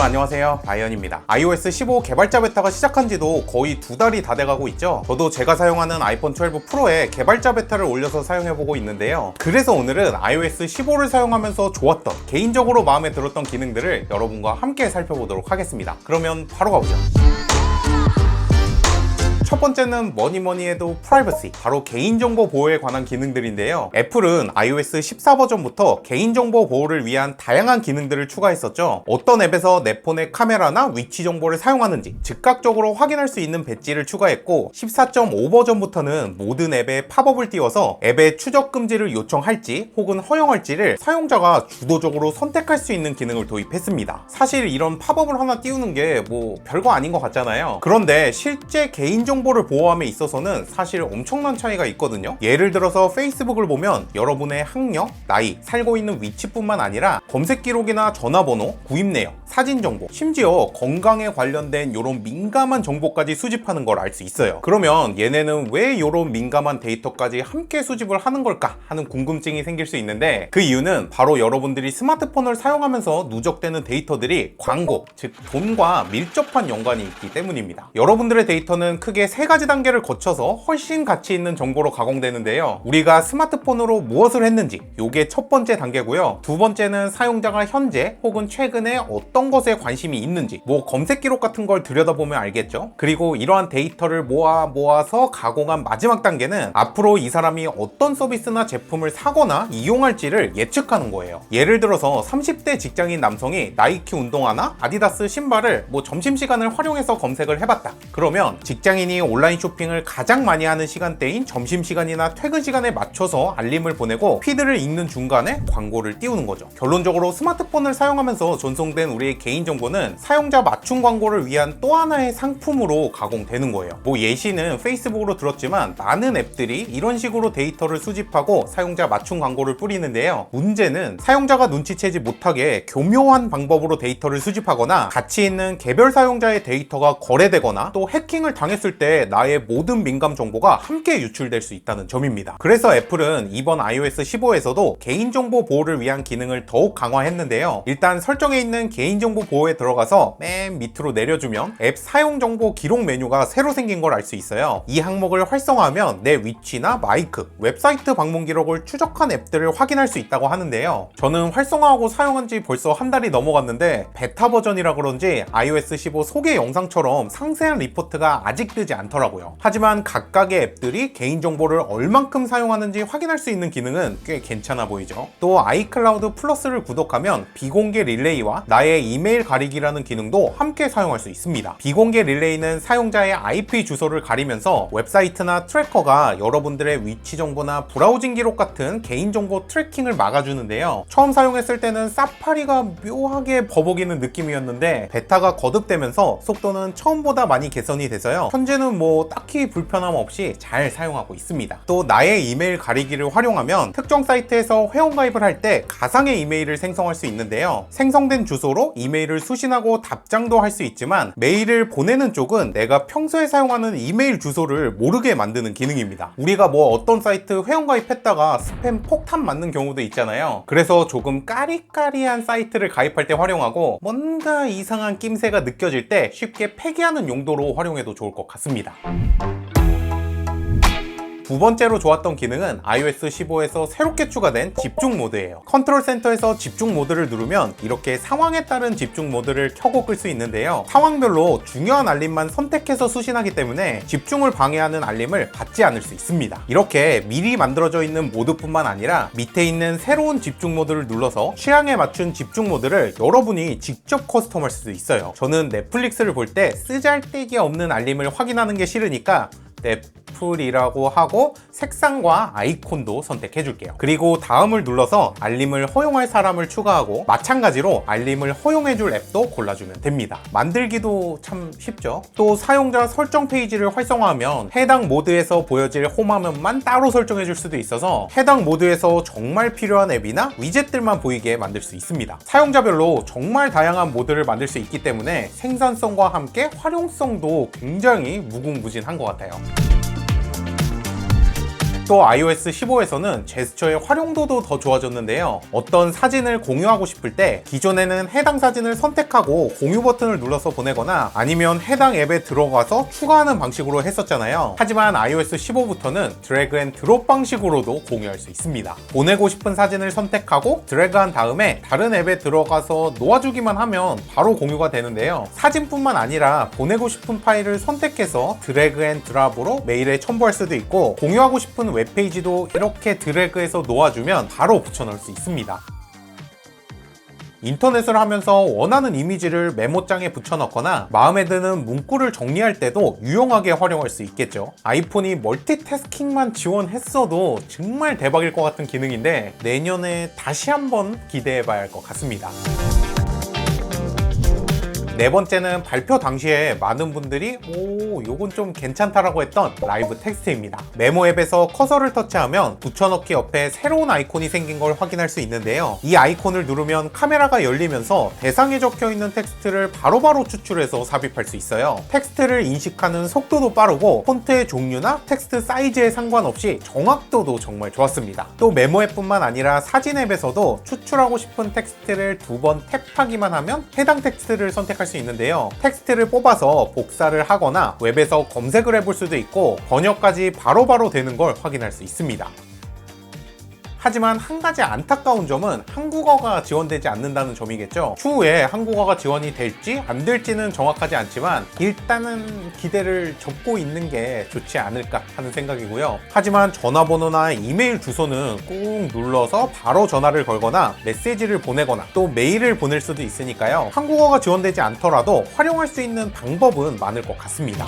여러분 안녕하세요. 다이언입니다. iOS 15 개발자 베타가 시작한 지도 거의 두 달이 다 돼가고 있죠? 저도 제가 사용하는 아이폰 12 프로에 개발자 베타를 올려서 사용해보고 있는데요. 그래서 오늘은 iOS 15를 사용하면서 좋았던 개인적으로 마음에 들었던 기능들을 여러분과 함께 살펴보도록 하겠습니다. 그러면 바로 가보죠 첫 번째는 뭐니 뭐니 해도 프라이버시 바로 개인정보 보호에 관한 기능들인데요. 애플은 iOS 14 버전부터 개인정보 보호를 위한 다양한 기능들을 추가했었죠. 어떤 앱에서 내 폰의 카메라나 위치 정보를 사용하는지 즉각적으로 확인할 수 있는 배지를 추가했고 14.5 버전부터는 모든 앱에 팝업을 띄워서 앱의 추적 금지를 요청할지 혹은 허용할지를 사용자가 주도적으로 선택할 수 있는 기능을 도입했습니다. 사실 이런 팝업을 하나 띄우는 게 뭐 별거 아닌 것 같잖아요. 그런데 실제 개인정보 정보를 보호함에 있어서는 사실 엄청난 차이가 있거든요. 예를 들어서 페이스북을 보면 여러분의 학력, 나이, 살고 있는 위치뿐만 아니라 검색 기록이나 전화번호, 구입 내역, 사진 정보, 심지어 건강에 관련된 이런 민감한 정보까지 수집하는 걸 알 수 있어요. 그러면 얘네는 왜 이런 민감한 데이터까지 함께 수집을 하는 걸까 하는 궁금증이 생길 수 있는데 그 이유는 바로 여러분들이 스마트폰을 사용하면서 누적되는 데이터들이 광고, 즉 돈과 밀접한 연관이 있기 때문입니다. 여러분들의 데이터는 크게 세 가지 단계를 거쳐서 훨씬 가치 있는 정보로 가공되는데요. 우리가 스마트폰으로 무엇을 했는지 요게 첫 번째 단계고요. 두 번째는 사용자가 현재 혹은 최근에 어떤 것에 관심이 있는지 뭐 검색 기록 같은 걸 들여다보면 알겠죠. 그리고 이러한 데이터를 모아 모아서 가공한 마지막 단계는 앞으로 이 사람이 어떤 서비스나 제품을 사거나 이용할지를 예측하는 거예요. 예를 들어서 30대 직장인 남성이 나이키 운동화나 아디다스 신발을 뭐 점심시간을 활용해서 검색을 해봤다. 그러면 직장인이 온라인 쇼핑을 가장 많이 하는 시간대인 점심시간이나 퇴근 시간에 맞춰서 알림을 보내고 피드를 읽는 중간에 광고를 띄우는 거죠. 결론적으로 스마트폰을 사용하면서 전송된 우리의 개인정보는 사용자 맞춤 광고를 위한 또 하나의 상품으로 가공되는 거예요. 뭐 예시는 페이스북으로 들었지만 많은 앱들이 이런 식으로 데이터를 수집하고 사용자 맞춤 광고를 뿌리는데요. 문제는 사용자가 눈치채지 못하게 교묘한 방법으로 데이터를 수집하거나 가치 있는 개별 사용자의 데이터가 거래되거나 또 해킹을 당했을 때 나의 모든 민감 정보가 함께 유출될 수 있다는 점입니다. 그래서 애플은 이번 iOS 15에서도 개인정보 보호를 위한 기능을 더욱 강화했는데요. 일단 설정에 있는 개인정보 보호에 들어가서 맨 밑으로 내려주면 앱 사용정보 기록 메뉴가 새로 생긴 걸 알 수 있어요. 이 항목을 활성화하면 내 위치나 마이크, 웹사이트 방문 기록을 추적한 앱들을 확인할 수 있다고 하는데요. 저는 활성화하고 사용한 지 벌써 한 달이 넘어갔는데 베타 버전이라 그런지 iOS 15 소개 영상처럼 상세한 리포트가 아직 뜨지 않더라고요. 하지만 각각의 앱들이 개인정보를 얼만큼 사용하는지 확인할 수 있는 기능은 꽤 괜찮아 보이죠. 또 아이클라우드 플러스를 구독하면 비공개 릴레이와 나의 이메일 가리기라는 기능도 함께 사용할 수 있습니다. 비공개 릴레이는 사용자의 IP 주소를 가리면서 웹사이트나 트래커가 여러분들의 위치 정보나 브라우징 기록 같은 개인정보 트래킹을 막아주는데요. 처음 사용했을 때는 사파리가 묘하게 버벅이는 느낌이었는데 베타가 거듭되면서 속도는 처음보다 많이 개선이 돼서요. 현재 는 뭐 딱히 불편함 없이 잘 사용하고 있습니다. 또 나의 이메일 가리기를 활용하면 특정 사이트에서 회원가입을 할 때 가상의 이메일을 생성할 수 있는데요. 생성된 주소로 이메일을 수신하고 답장도 할 수 있지만 메일을 보내는 쪽은 내가 평소에 사용하는 이메일 주소를 모르게 만드는 기능입니다. 우리가 뭐 어떤 사이트 회원가입했다가 스팸 폭탄 맞는 경우도 있잖아요. 그래서 조금 까리까리한 사이트를 가입할 때 활용하고 뭔가 이상한 낌새가 느껴질 때 쉽게 폐기하는 용도로 활용해도 좋을 것 같습니다. 없습니다. 두 번째로 좋았던 기능은 iOS 15에서 새롭게 추가된 집중 모드예요. 컨트롤 센터에서 집중 모드를 누르면 이렇게 상황에 따른 집중 모드를 켜고 끌 수 있는데요. 상황별로 중요한 알림만 선택해서 수신하기 때문에 집중을 방해하는 알림을 받지 않을 수 있습니다. 이렇게 미리 만들어져 있는 모드뿐만 아니라 밑에 있는 새로운 집중 모드를 눌러서 취향에 맞춘 집중 모드를 여러분이 직접 커스텀할 수도 있어요. 저는 넷플릭스를 볼 때 쓰잘데기 없는 알림을 확인하는 게 싫으니까 넷 플이라고 하고 색상과 아이콘도 선택해 줄게요. 그리고 다음을 눌러서 알림을 허용할 사람을 추가하고 마찬가지로 알림을 허용해 줄 앱도 골라주면 됩니다. 만들기도 참 쉽죠. 또 사용자 설정 페이지를 활성화하면 해당 모드에서 보여질 홈화면만 따로 설정해 줄 수도 있어서 해당 모드에서 정말 필요한 앱이나 위젯들만 보이게 만들 수 있습니다. 사용자별로 정말 다양한 모드를 만들 수 있기 때문에 생산성과 함께 활용성도 굉장히 무궁무진한 것 같아요. 또 iOS 15에서는 제스처의 활용도도 더 좋아졌는데요. 어떤 사진을 공유하고 싶을 때 기존에는 해당 사진을 선택하고 공유 버튼을 눌러서 보내거나 아니면 해당 앱에 들어가서 추가하는 방식으로 했었잖아요. 하지만 iOS 15부터는 드래그 앤 드롭 방식으로도 공유할 수 있습니다. 보내고 싶은 사진을 선택하고 드래그한 다음에 다른 앱에 들어가서 놓아주기만 하면 바로 공유가 되는데요. 사진뿐만 아니라 보내고 싶은 파일을 선택해서 드래그 앤 드랍으로 메일에 첨부할 수도 있고 공유하고 싶은 웹페이지도 이렇게 드래그해서 놓아주면 바로 붙여넣을 수 있습니다. 인터넷을 하면서 원하는 이미지를 메모장에 붙여넣거나 마음에 드는 문구를 정리할 때도 유용하게 활용할 수 있겠죠. 아이폰이 멀티태스킹만 지원했어도 정말 대박일 것 같은 기능인데 내년에 다시 한번 기대해 봐야 할 것 같습니다. 네 번째는 발표 당시에 많은 분들이 오 요건 좀 괜찮다라고 했던 라이브 텍스트입니다. 메모 앱에서 커서를 터치하면 붙여넣기 옆에 새로운 아이콘이 생긴 걸 확인할 수 있는데요. 이 아이콘을 누르면 카메라가 열리면서 대상에 적혀 있는 텍스트를 바로바로 추출해서 삽입할 수 있어요. 텍스트를 인식하는 속도도 빠르고 폰트의 종류나 텍스트 사이즈에 상관없이 정확도도 정말 좋았습니다. 또 메모 앱뿐만 아니라 사진 앱에서도 추출하고 싶은 텍스트를 두 번 탭하기만 하면 해당 텍스트를 선택할 수 있는데요. 텍스트를 뽑아서 복사를 하거나 웹에서 검색을 해볼 수도 있고 번역까지 바로바로 되는 걸 확인할 수 있습니다. 하지만 한 가지 안타까운 점은 한국어가 지원되지 않는다는 점이겠죠. 추후에 한국어가 지원이 될지 안 될지는 정확하지 않지만 일단은 기대를 접고 있는 게 좋지 않을까 하는 생각이고요. 하지만 전화번호나 이메일 주소는 꾹 눌러서 바로 전화를 걸거나 메시지를 보내거나 또 메일을 보낼 수도 있으니까요. 한국어가 지원되지 않더라도 활용할 수 있는 방법은 많을 것 같습니다.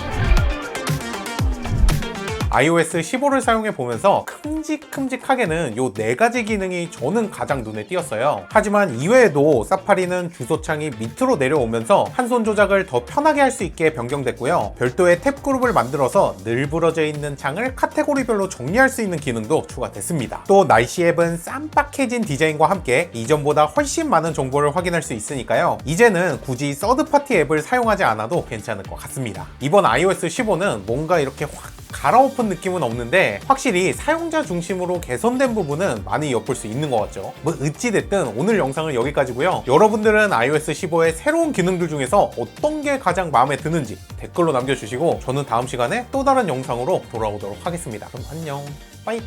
iOS 15를 사용해 보면서 큼직큼직하게는 요 네 가지 기능이 저는 가장 눈에 띄었어요. 하지만 이외에도 사파리는 주소창이 밑으로 내려오면서 한 손 조작을 더 편하게 할 수 있게 변경됐고요. 별도의 탭 그룹을 만들어서 늘부러져 있는 창을 카테고리별로 정리할 수 있는 기능도 추가됐습니다. 또 날씨 앱은 쌈박해진 디자인과 함께 이전보다 훨씬 많은 정보를 확인할 수 있으니까요. 이제는 굳이 서드파티 앱을 사용하지 않아도 괜찮을 것 같습니다. 이번 iOS 15는 뭔가 이렇게 확 갈아엎은 느낌은 없는데 확실히 사용자 중심으로 개선된 부분은 많이 엿볼 수 있는 것 같죠. 뭐 어찌됐든 오늘 영상은 여기까지고요. 여러분들은 iOS 15의 새로운 기능들 중에서 어떤 게 가장 마음에 드는지 댓글로 남겨주시고 저는 다음 시간에 또 다른 영상으로 돌아오도록 하겠습니다. 그럼 안녕. 빠이